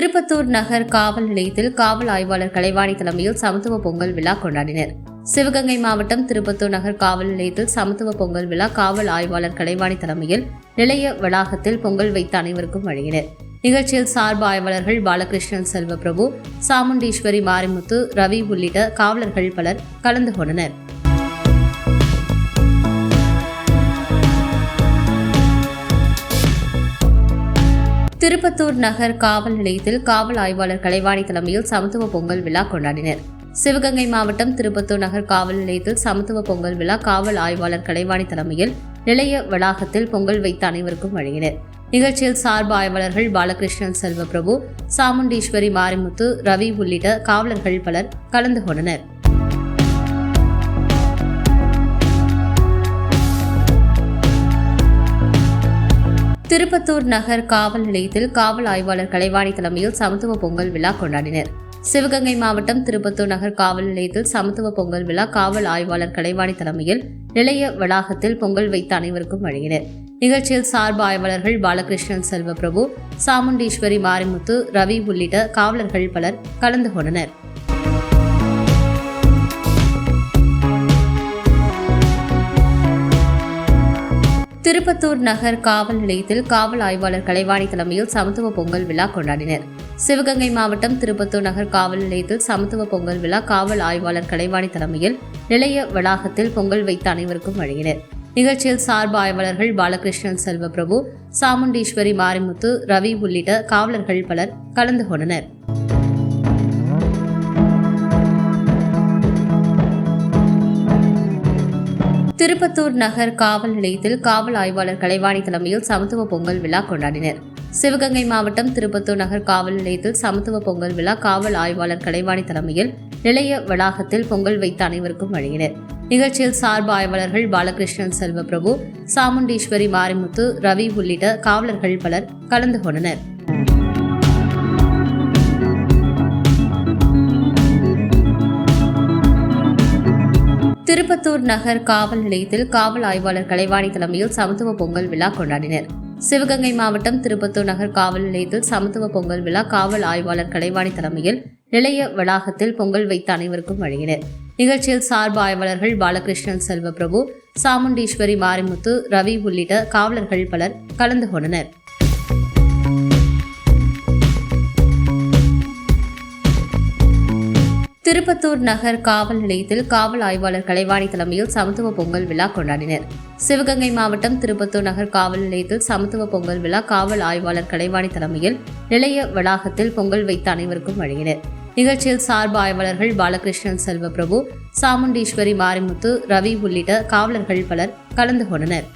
திருப்பத்தூர் நகர் காவல் நிலையத்தில் காவல் ஆய்வாளர் கலைவாணி தலைமையில் சமத்துவ பொங்கல் விழா கொண்டாடினர். சிவகங்கை மாவட்டம் திருப்பத்தூர் நகர் காவல் நிலையத்தில் சமத்துவ பொங்கல் விழா காவல் ஆய்வாளர் கலைவாணி தலைமையில் நிலைய வளாகத்தில் பொங்கல் வைத்து அனைவருக்கும் வழங்கினர். நிகழ்ச்சியில் சார்பு ஆய்வாளர்கள் பாலகிருஷ்ணன் செல்வபிரபு சாமுண்டீஸ்வரி மாரிமுத்து ரவி உள்ளிட்ட காவலர்கள் பலர் கலந்து கொண்டனர். திருப்பத்தூர் நகர் காவல் நிலையத்தில் காவல் ஆய்வாளர் கலைவாணி தலைமையில் சமத்துவ பொங்கல் விழா கொண்டாடினர். சிவகங்கை மாவட்டம் திருப்பத்தூர் நகர் காவல் நிலையத்தில் சமத்துவ பொங்கல் விழா காவல் ஆய்வாளர் கலைவாணி தலைமையில் நிலைய வளாகத்தில் பொங்கல் வைத்து அனைவருக்கும் வழங்கினர். நிகழ்ச்சியில் சார்பு ஆய்வாளர்கள் பாலகிருஷ்ணன் செல்வபிரபு சாமுண்டீஸ்வரி மாரிமுத்து ரவி உள்ளிட்ட காவலர்கள் பலர் கலந்து கொண்டனர். திருப்பத்தூர் நகர் காவல் நிலையத்தில் காவல் ஆய்வாளர் கலைவாணி தலைமையில் சமத்துவ பொங்கல் விழா கொண்டாடினர். சிவகங்கை மாவட்டம் திருப்பத்தூர் நகர் காவல் நிலையத்தில் சமத்துவ பொங்கல் விழா காவல் ஆய்வாளர் கலைவாணி தலைமையில் நிலைய வளாகத்தில் பொங்கல் வைத்து அனைவருக்கும் வழங்கினர். நிகழ்ச்சியில் சார்பு ஆய்வாளர்கள் பாலகிருஷ்ணன் செல்வபிரபு சாமுண்டீஸ்வரி மாரிமுத்து ரவி உள்ளிட்ட காவலர்கள் பலர் கலந்து கொண்டனர். திருப்பத்தூர் நகர் காவல் நிலையத்தில் காவல் ஆய்வாளர் கலைவாணி தலைமையில் சமத்துவ பொங்கல் விழா கொண்டாடினர். சிவகங்கை மாவட்டம் திருப்பத்தூர் நகர் காவல் நிலையத்தில் சமத்துவ பொங்கல் விழா காவல் ஆய்வாளர் கலைவாணி தலைமையில் நிலைய வளாகத்தில் பொங்கல் வைத்த அனைவருக்கும் வழங்கினர். நிகழ்ச்சியில் சார்பு ஆய்வாளர்கள் பாலகிருஷ்ணன் செல்வபிரபு சாமுண்டீஸ்வரி மாரிமுத்து ரவி உள்ளிட்ட காவலர்கள் பலர் கலந்து கொண்டனர். திருப்பத்தூர் நகர் காவல் நிலையத்தில் காவல் ஆய்வாளர் கலைவாணி தலைமையில் சமத்துவ பொங்கல் விழா கொண்டாடினர். சிவகங்கை மாவட்டம் திருப்பத்தூர் நகர் காவல் நிலையத்தில் சமத்துவ பொங்கல் விழா காவல் ஆய்வாளர் கலைவாணி தலைமையில் நிலைய வளாகத்தில் பொங்கல் வைத்து அனைவருக்கும் வழங்கினர். நிகழ்ச்சியில் சார்பு ஆய்வாளர்கள் பாலகிருஷ்ணன் செல்வபிரபு சாமுண்டீஸ்வரி மாரிமுத்து ரவி உள்ளிட்ட காவலர்கள் பலர் கலந்து கொண்டனர். திருப்பத்தூர் நகர் காவல் நிலையத்தில் காவல் ஆய்வாளர் கலைவாணி தலைமையில் சமத்துவ பொங்கல் விழா கொண்டாடினர். சிவகங்கை மாவட்டம் திருப்பத்தூர் நகர் காவல் நிலையத்தில் சமத்துவ பொங்கல் விழா காவல் ஆய்வாளர் கலைவாணி தலைமையில் நிலைய வளாகத்தில் பொங்கல் வைத்து அனைவருக்கும் வழங்கினர். நிகழ்ச்சியில் சார்பு ஆய்வாளர்கள் பாலகிருஷ்ணன் செல்வபிரபு சாமுண்டீஸ்வரி மாரிமுத்து ரவி உள்ளிட்ட காவலர்கள் பலர் கலந்து கொண்டனர். திருப்பத்தூர் நகர் காவல் நிலையத்தில் காவல் ஆய்வாளர் கலைவாணி தலைமையில் சமத்துவ பொங்கல் விழா கொண்டாடினர். சிவகங்கை மாவட்டம் திருப்பத்தூர் நகர் காவல் நிலையத்தில் சமத்துவ பொங்கல் விழா காவல் ஆய்வாளர் கலைவாணி தலைமையில் நிலைய வளாகத்தில் பொங்கல் வைத்த அனைவருக்கும் வழங்கினர். நிகழ்ச்சியில் சார்பு ஆய்வாளர்கள் பாலகிருஷ்ணன் செல்வபிரபு சாமுண்டீஸ்வரி மாரிமுத்து ரவி உள்ளிட்ட காவலர்கள் பலர் கலந்து கொண்டனர்.